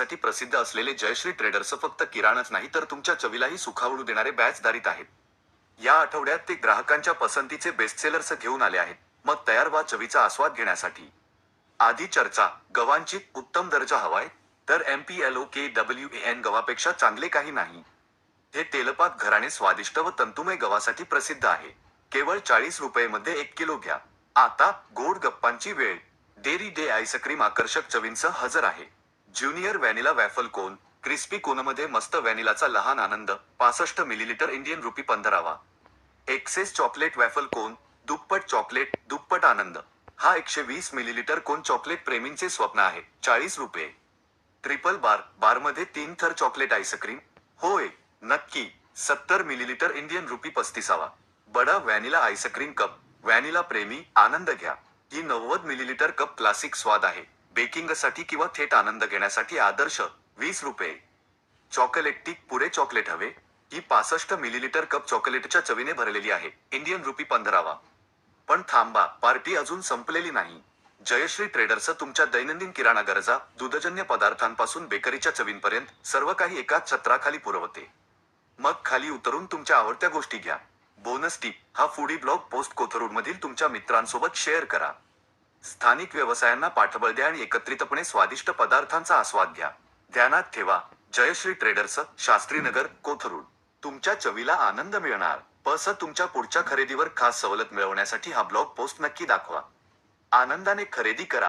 साठी प्रसिद्ध असलेले जयश्री ट्रेडर्स फक्त किराणाच नाही तर तुमच्या चवीलाही सुखावळू देणारे बॅचदारीत आहेत. या आठवड्यात ते ग्राहकांच्या पसंतीचे बेस्टसेलर्स घेऊन आले आहेत मग तयार व्हा चवीचा आस्वाद घेण्यासाठी. आधी चर्चा गव्हांची उत्तम दर्जा हवाय तर M P L O K W N गव्हापेक्षा चांगले काही नाही. हे तेलपात घराणे स्वादिष्ट व तंतुमय गव्हासाठी प्रसिद्ध आहे. केवळ चाळीस रुपये मध्ये एक किलो घ्या. आता गोड गप्पांची वेळ. डेरी डे आईस्क्रीम आकर्षक चवींसह हजर आहे. Junior vanilla waffle cone crispy कोनमध्ये मस्त व्हॅनिलाचा लहान आनंद पासष्ट मिलीलिटर इंडियन रुपी पंधरावा. एक्सेस चॉकलेट वॅफल कोन दुप्पट चॉकलेट दुप्पट आनंद. हा एकशे वीस मिलीलिटर कोन चॉकलेट प्रेमींचे स्वप्न आहे चाळीस रुपये. ट्रिपल बार बारमध्ये तीन थर चॉकलेट आईस्क्रीम. होय नक्की सत्तर मिलीलिटर इंडियन रुपी पस्तीसावा. बडा vanilla ice cream cup vanilla प्रेमी आनंद घ्या. ही नव्वद मिलीलिटर कप क्लासिक स्वाद आहे. बेकिंगसाठी किंवा थेट आनंद घेण्यासाठी आदर्श वीस रुपये. चॉकलेटिक पुरे चॉकलेट हवे. ही पासष्ट मिलीलिटर कप चॉकलेटच्या चवीने भरलेली आहे. इंडियन रुपी पंधरावा. पण थांबा पार्टी अजून संपलेली नाही. जयश्री ट्रेडर्स तुमच्या दैनंदिन किराणा गरजा दुधजन्य पदार्थांपासून बेकरीच्या चवींपर्यंत सर्व काही एकाच छत्राखाली पुरवते. मग खाली उतरून तुमच्या आवडत्या गोष्टी घ्या. बोनस टीप हा फूडी ब्लॉग पोस्ट कोथरूड मधील तुमच्या मित्रांसोबत शेअर करा. स्थानिक व्यवसायांना पाठबळ द्या आणि एकत्रितपणे स्वादिष्ट पदार्थांचा आस्वाद घ्या. ध्यानात ठेवा. जयश्री ट्रेडर्स शास्त्रीनगर कोथरूड. तुमच्या चवीला आनंद मिळणार. पस तुमच्या पुढच्या खरेदीवर खास सवलत मिळवण्यासाठी हा ब्लॉग पोस्ट नक्की दाखवा. आनंदाने खरेदी करा.